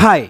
Hi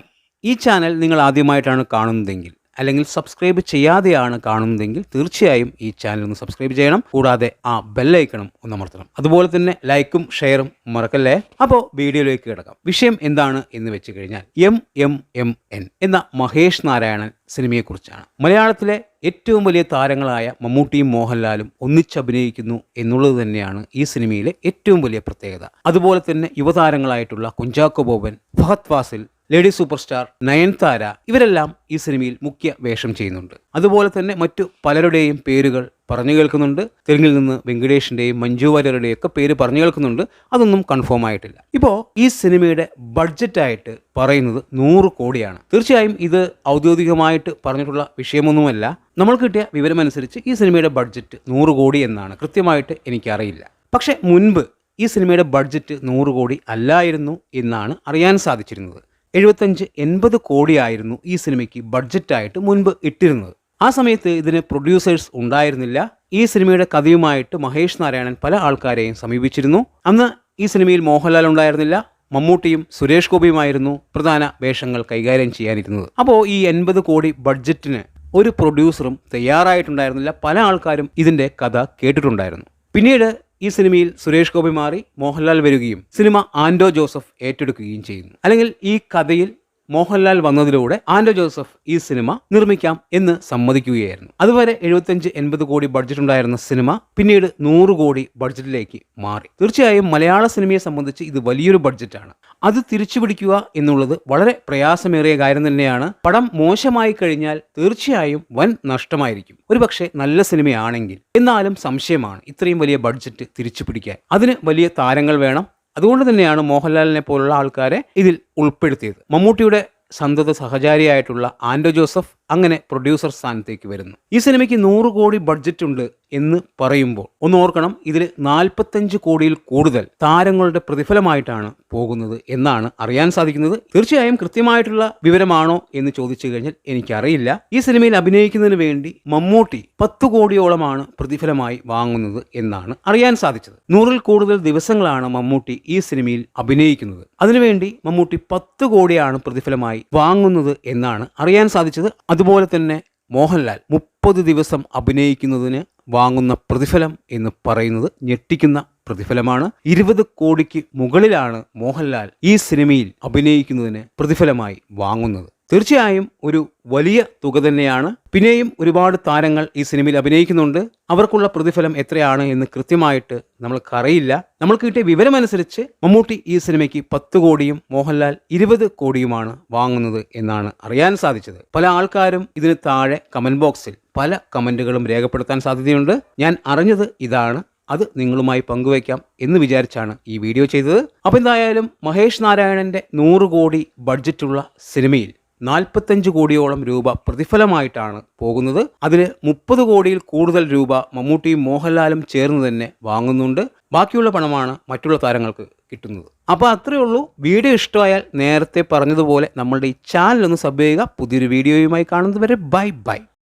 ഈ channel നിങ്ങൾ ആദ്യമായിട്ടാണ് കാണുന്നതെങ്കിൽ അല്ലെങ്കിൽ സബ്സ്ക്രൈബ് ചെയ്യാതെയാണ് കാണുന്നതെങ്കിൽ തീർച്ചയായും ഈ ചാനൽ ഒന്ന് സബ്സ്ക്രൈബ് ചെയ്യണം. കൂടാതെ ആ ബെല്ലൈക്കണം ഒന്ന് അമർത്തണം. അതുപോലെ തന്നെ ലൈക്കും ഷെയറും മറക്കല്ലേ? അപ്പോൾ വീഡിയോയിലേക്ക് കിടക്കാം. വിഷയം എന്താണ് എന്ന് വെച്ച് കഴിഞ്ഞാൽ എം എം എം എൻ എന്ന മഹേഷ് നാരായണൻ സിനിമയെക്കുറിച്ചാണ്. മലയാളത്തിലെ ഏറ്റവും വലിയ താരങ്ങളായ മമ്മൂട്ടിയും മോഹൻലാലും ഒന്നിച്ചഭിനയിക്കുന്നു എന്നുള്ളത് തന്നെയാണ് ഈ സിനിമയിലെ ഏറ്റവും വലിയ പ്രത്യേകത. അതുപോലെ തന്നെ യുവതാരങ്ങളായിട്ടുള്ള Kunchacko Boban Fahadh Faasil lady super star Nayanthara ഇവരെല്ലാം ഈ സിനിമയിൽ മുഖ്യ വേഷം ചെയ്യുന്നുണ്ട്. അതുപോലെ തന്നെ മറ്റു പലരുടെയും പേരുകൾ പറഞ്ഞു കേൾക്കുന്നുണ്ട്. തെലുങ്കിൽ നിന്ന് വെങ്കടേഷിന്റെയും മഞ്ജു വാര്യരുടെയും ഒക്കെ പേര് പറഞ്ഞു കേൾക്കുന്നുണ്ട്. അതൊന്നും കൺഫേം ആയിട്ടില്ല. ഇപ്പോൾ ഈ സിനിമയുടെ ബഡ്ജറ്റായിട്ട് പറയുന്നത് നൂറ് കോടിയാണ്. തീർച്ചയായും ഇത് ഔദ്യോഗികമായിട്ട് പറഞ്ഞിട്ടുള്ള വിഷയമൊന്നുമല്ല. നമ്മൾ കിട്ടിയ വിവരമനുസരിച്ച് ഈ സിനിമയുടെ ബഡ്ജറ്റ് നൂറ് കോടി എന്നാണ്. കൃത്യമായിട്ട് എനിക്കറിയില്ല. പക്ഷെ മുൻപ് ഈ സിനിമയുടെ ബഡ്ജറ്റ് നൂറ് കോടി അല്ലായിരുന്നു എന്നാണ് അറിയാൻ സാധിച്ചിരുന്നത്. എഴുപത്തഞ്ച് എൺപത് കോടിയായിരുന്നു ഈ സിനിമയ്ക്ക് ബഡ്ജറ്റായിട്ട് മുൻപ് ഇട്ടിരുന്നത്. ആ സമയത്ത് ഇതിന് പ്രൊഡ്യൂസേഴ്സ് ഉണ്ടായിരുന്നില്ല. ഈ സിനിമയുടെ കഥയുമായിട്ട് മഹേഷ് നാരായണൻ പല ആൾക്കാരെയും സമീപിച്ചിരുന്നു. അന്ന് ഈ സിനിമയിൽ മോഹൻലാൽ ഉണ്ടായിരുന്നില്ല. മമ്മൂട്ടിയും സുരേഷ് ഗോപിയുമായിരുന്നു പ്രധാന വേഷങ്ങൾ കൈകാര്യം ചെയ്യാനിരുന്നത്. അപ്പോൾ ഈ എൺപത് കോടി ബഡ്ജറ്റിന് ഒരു പ്രൊഡ്യൂസറും തയ്യാറായിട്ടുണ്ടായിരുന്നില്ല. പല ആൾക്കാരും ഇതിന്റെ കഥ കേട്ടിട്ടുണ്ടായിരുന്നു. പിന്നീട് ഈ സിനിമയിൽ സുരേഷ് ഗോപി മാറി മോഹൻലാൽ വരികയും സിനിമ ആൻഡോ ജോസഫ് ഏറ്റെടുക്കുകയും ചെയ്യുന്നു. അല്ലെങ്കിൽ ഈ കഥയിൽ മോഹൻലാൽ വന്നതിലൂടെ ആൻഡോ ജോസഫ് ഈ സിനിമ നിർമ്മിക്കാം എന്ന് സമ്മതിക്കുകയായിരുന്നു. അതുവരെ എഴുപത്തഞ്ച് എൺപത് കോടി ബഡ്ജറ്റ് ഉണ്ടായിരുന്ന സിനിമ പിന്നീട് നൂറ് കോടി ബഡ്ജറ്റിലേക്ക് മാറി. തീർച്ചയായും മലയാള സിനിമയെ സംബന്ധിച്ച് ഇത് വലിയൊരു ബഡ്ജറ്റാണ് അത് തിരിച്ചു പിടിക്കുക എന്നുള്ളത് വളരെ പ്രയാസമേറിയ കാര്യം തന്നെയാണ്. പടം മോശമായി കഴിഞ്ഞാൽ തീർച്ചയായും വൻ നഷ്ടമായിരിക്കും. ഒരുപക്ഷെ നല്ല സിനിമയാണെങ്കിൽ. എന്നാലും സംശയമാണ് ഇത്രയും വലിയ ബഡ്ജറ്റ് തിരിച്ചു പിടിക്കാൻ. അതിന് വലിയ താരങ്ങൾ വേണം. അതുകൊണ്ട് തന്നെയാണ് മോഹൻലാലിനെ പോലുള്ള ആൾക്കാരെ ഇതിൽ ഉൾപ്പെടുത്തിയത്. മമ്മൂട്ടിയുടെ സന്തത സഹചാരിയായിട്ടുള്ള ആൻഡോ ജോസഫ് അങ്ങനെ പ്രൊഡ്യൂസർ സ്ഥാനത്തേക്ക് വരുന്നു. ഈ സിനിമയ്ക്ക് നൂറ് കോടി ബഡ്ജറ്റ് ഉണ്ട് എന്ന് പറയുമ്പോൾ ഒന്ന് ഓർക്കണം ഇതിൽ നാൽപ്പത്തഞ്ച് കോടിയിൽ കൂടുതൽ താരങ്ങളുടെ പ്രതിഫലമായിട്ടാണ് പോകുന്നത് എന്നാണ് അറിയാൻ സാധിക്കുന്നത്. തീർച്ചയായും കൃത്യമായിട്ടുള്ള വിവരമാണോ എന്ന് ചോദിച്ചു കഴിഞ്ഞാൽ എനിക്കറിയില്ല. ഈ സിനിമയിൽ അഭിനയിക്കുന്നതിന് വേണ്ടി മമ്മൂട്ടി പത്ത് കോടിയോളമാണ് പ്രതിഫലമായി വാങ്ങുന്നത് എന്നാണ് അറിയാൻ സാധിച്ചത്. നൂറിൽ കൂടുതൽ ദിവസങ്ങളാണ് മമ്മൂട്ടി ഈ സിനിമയിൽ അഭിനയിക്കുന്നത്. അതിനുവേണ്ടി മമ്മൂട്ടി പത്ത് കോടിയാണ് പ്രതിഫലമായി വാങ്ങുന്നത് എന്നാണ് അറിയാൻ സാധിച്ചത്. അതുപോലെ തന്നെ മോഹൻലാൽ മുപ്പത് ദിവസം അഭിനയിക്കുന്നതിന് വാങ്ങുന്ന പ്രതിഫലം എന്ന് പറയുന്നത് ഞെട്ടിക്കുന്ന പ്രതിഫലമാണ്. ഇരുപത് കോടിക്ക് മുകളിലാണ് മോഹൻലാൽ ഈ സിനിമയിൽ അഭിനയിക്കുന്നതിന് പ്രതിഫലമായി വാങ്ങുന്നത്. തീർച്ചയായും ഒരു വലിയ തുക തന്നെയാണ്. പിന്നെയും ഒരുപാട് താരങ്ങൾ ഈ സിനിമയിൽ അഭിനയിക്കുന്നുണ്ട്. അവർക്കുള്ള പ്രതിഫലം എത്രയാണ് എന്ന് കൃത്യമായിട്ട് നമ്മൾക്കറിയില്ല. നമ്മൾക്ക് കിട്ടിയ വിവരമനുസരിച്ച് മമ്മൂട്ടി ഈ സിനിമയ്ക്ക് പത്ത് കോടിയും മോഹൻലാൽ ഇരുപത് കോടിയുമാണ് വാങ്ങുന്നത് എന്നാണ് അറിയാൻ സാധിച്ചത്. പല ആൾക്കാരും ഇതിന് താഴെ കമന്റ് ബോക്സിൽ പല കമന്റുകളും രേഖപ്പെടുത്താൻ സാധ്യതയുണ്ട്. ഞാൻ അറിഞ്ഞത് ഇതാണ്. അത് നിങ്ങളുമായി പങ്കുവയ്ക്കാം എന്ന് വിചാരിച്ചാണ് ഈ വീഡിയോ ചെയ്തത്. അപ്പോൾ എന്തായാലും മഹേഷ് നാരായണന്റെ നൂറ് കോടി ബഡ്ജറ്റുള്ള സിനിമയിൽ നാൽപ്പത്തഞ്ച് കോടിയോളം രൂപ പ്രതിഫലമായിട്ടാണ് പോകുന്നത്. അതിൽ മുപ്പത് കോടിയിൽ കൂടുതൽ രൂപ മമ്മൂട്ടിയും മോഹൻലാലും ചേർന്ന് തന്നെ വാങ്ങുന്നുണ്ട്. ബാക്കിയുള്ള പണമാണ് മറ്റുള്ള താരങ്ങൾക്ക് കിട്ടുന്നത്. അപ്പോൾ അത്രയേ ഉള്ളൂ. വീഡിയോ ഇഷ്ടമായാൽ നേരത്തെ പറഞ്ഞതുപോലെ നമ്മളുടെ ഈ ചാനൽ ഒന്ന് സബ് ചെയ്യുക. പുതിയൊരു വീഡിയോയുമായി കാണുന്നതുവരെ ബൈ ബൈ.